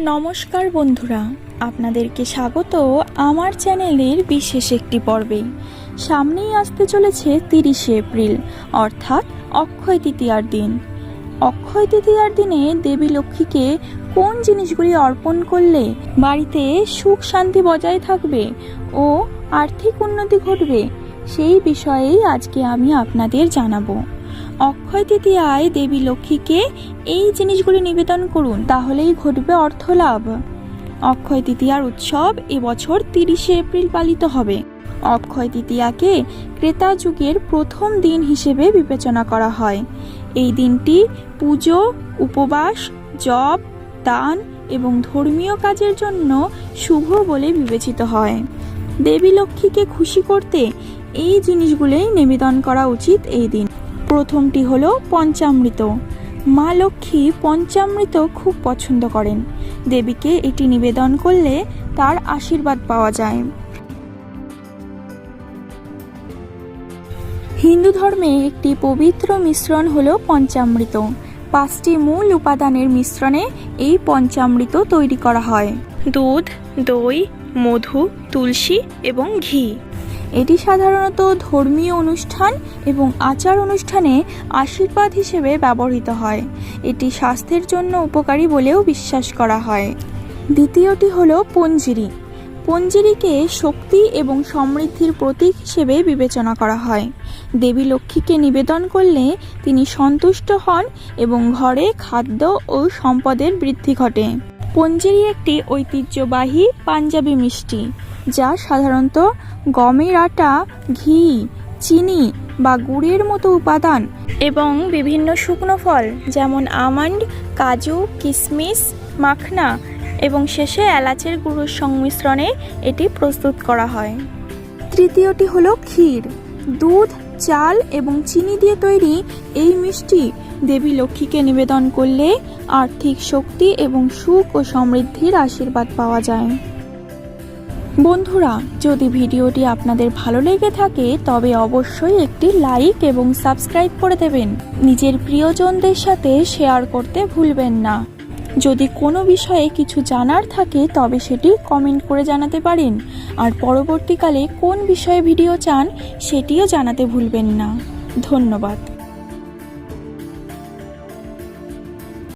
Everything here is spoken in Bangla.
নমস্কার বন্ধুরা, আপনাদেরকে স্বাগত আমার চ্যানেলের বিশেষ একটি পর্বে। সামনেই আসতে চলেছে তিরিশে এপ্রিল, অর্থাৎ অক্ষয় তৃতীয়ার দিন। অক্ষয় তৃতীয়ার দিনে দেবী লক্ষ্মীকে কোন জিনিসগুলি অর্পণ করলে বাড়িতে সুখ শান্তি বজায় থাকবে ও আর্থিক উন্নতি ঘটবে, সেই বিষয়েই আজকে আমি আপনাদের জানাব। অক্ষয় তৃতীয়ায় দেবী লক্ষ্মীকে এই জিনিসগুলি নিবেদন করুন, তাহলেই ঘটবে অর্থ লাভ অক্ষয় তৃতীয়ার উৎসব এবছর তিরিশে এপ্রিল পালিত হবে। অক্ষয় তৃতীয়াকে ক্রেতা যুগের প্রথম দিন হিসেবে বিবেচনা করা হয়। এই দিনটি পুজো, উপবাস, জপ, দান এবং ধর্মীয় কাজের জন্য শুভ বলে বিবেচিত হয়। দেবী লক্ষ্মীকে খুশি করতে এই জিনিসগুলোই নিবেদন করা উচিত এই দিন। প্রথমটি হলো পঞ্চামৃত। মা লক্ষ্মী পঞ্চামৃত খুব পছন্দ করেন। দেবীকে এটি নিবেদন করলে তার আশীর্বাদ পাওয়া যায়। হিন্দু ধর্মে একটি পবিত্র মিশ্রণ হলো পঞ্চামৃত। পাঁচটি মূল উপাদানের মিশ্রণে এই পঞ্চামৃত তৈরি করা হয়। দুধ, দই, মধু, তুলসী এবং ঘি। এটি সাধারণত ধর্মীয় অনুষ্ঠান এবং আচার অনুষ্ঠানে আশীর্বাদ হিসেবে ব্যবহৃত হয়। এটি স্বাস্থ্যের জন্য উপকারী বলেও বিশ্বাস করা হয়। দ্বিতীয়টি হল পঞ্জিরি। পঞ্জিরিকে শক্তি এবং সমৃদ্ধির প্রতীক হিসেবে বিবেচনা করা হয়। দেবী লক্ষ্মীকে নিবেদন করলে তিনি সন্তুষ্ট হন এবং ঘরে খাদ্য ও সম্পদের বৃদ্ধি ঘটে। পঞ্জিরি একটি ঐতিহ্যবাহী পাঞ্জাবি মিষ্টি, যা সাধারণত গমের আটা, ঘি, চিনি বা গুড়ের মতো উপাদান এবং বিভিন্ন শুকনো ফল যেমন আমন্ড, কাজু কিশমিশ মাখনা এবং শেষে এলাচের গুঁড়োর সংমিশ্রণে এটি প্রস্তুত করা হয়। তৃতীয়টি হলো ক্ষীর, দুধ চাল এবং চিনি দিয়ে তৈরি এই মিষ্টি দেবী লক্ষ্মীকে নিবেদন করলে আর্থিক শক্তি এবং সুখ ও সমৃদ্ধির আশীর্বাদ পাওয়া যায়। বন্ধুরা, যদি ভিডিওটি আপনাদের ভালো লেগে থাকে, তবে অবশ্যই একটি লাইক এবং সাবস্ক্রাইব করে দেবেন। নিজের প্রিয়জনদের সাথে শেয়ার করতে ভুলবেন না। যদি কোনো বিষয়ে কিছু জানার থাকে, তবে সেটি কমেন্ট করে জানাতে পারেন। আর পরবর্তীকালে কোন বিষয়ে ভিডিও চান, সেটিও জানাতে ভুলবেন না। ধন্যবাদ।